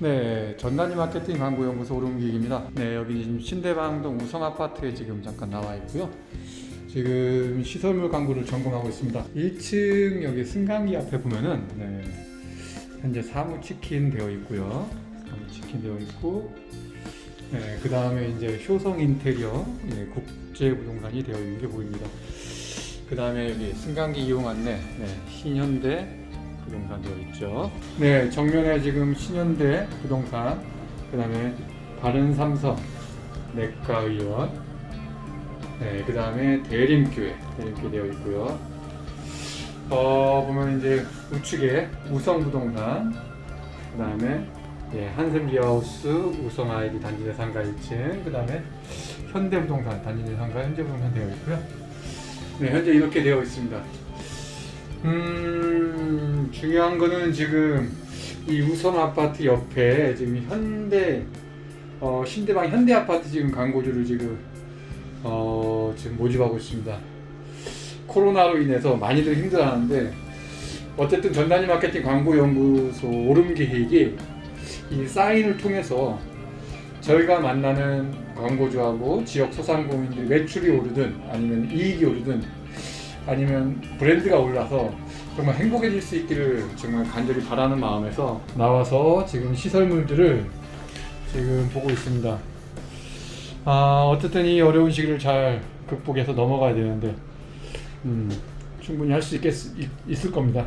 네, 전단위 마케팅 광고 연구소 오름기입니다. 네, 여기 지금 신대방동 우성 아파트에 지금 잠깐 나와 있고요. 지금 시설물 광고를 점검하고 있습니다. 1층 여기 승강기 앞에 보면은 네, 현재 사무 치킨 되어 있고요. 사무 치킨 되어 있고, 네, 그 다음에 이제 효성 인테리어 네, 국제 부동산이 되어 있는 게 보입니다. 그 다음에 여기 승강기 이용 안내 네, 신현대 부동산 되어 있죠. 네, 정면에 지금 신현대 부동산, 그 다음에 바른 삼성 내과의원, 네, 그 다음에 대림교회, 대림교회 되어 있고요. 어, 보면 이제 우측에 우성부동산, 그 다음에 예, 한샘 리하우스 우성 아이디 단지 내 상가 1층, 그 다음에 현대부동산 단지 내 상가 현재부동산 되어 있고요. 네, 현재 이렇게 되어 있습니다. 음, 중요한 거는 지금 이 우성 아파트 옆에 지금 현대 어, 신대방 현대 아파트 지금 광고주를 지금 어, 지금 모집하고 있습니다. 코로나로 인해서 많이들 힘들어하는데 어쨌든 전단위 마케팅 광고 연구소 오름 계획이 이 사인을 통해서 저희가 만나는 광고주하고 지역 소상공인들 매출이 오르든 아니면 이익이 오르든 아니면 브랜드가 올라서 정말 행복해질 수 있기를 정말 간절히 바라는 마음에서 나와서 지금 시설물들을 지금 보고 있습니다. 아 어쨌든 이 어려운 시기를 잘 극복해서 넘어가야 되는데 음, 충분히 할 수 있을 겁니다.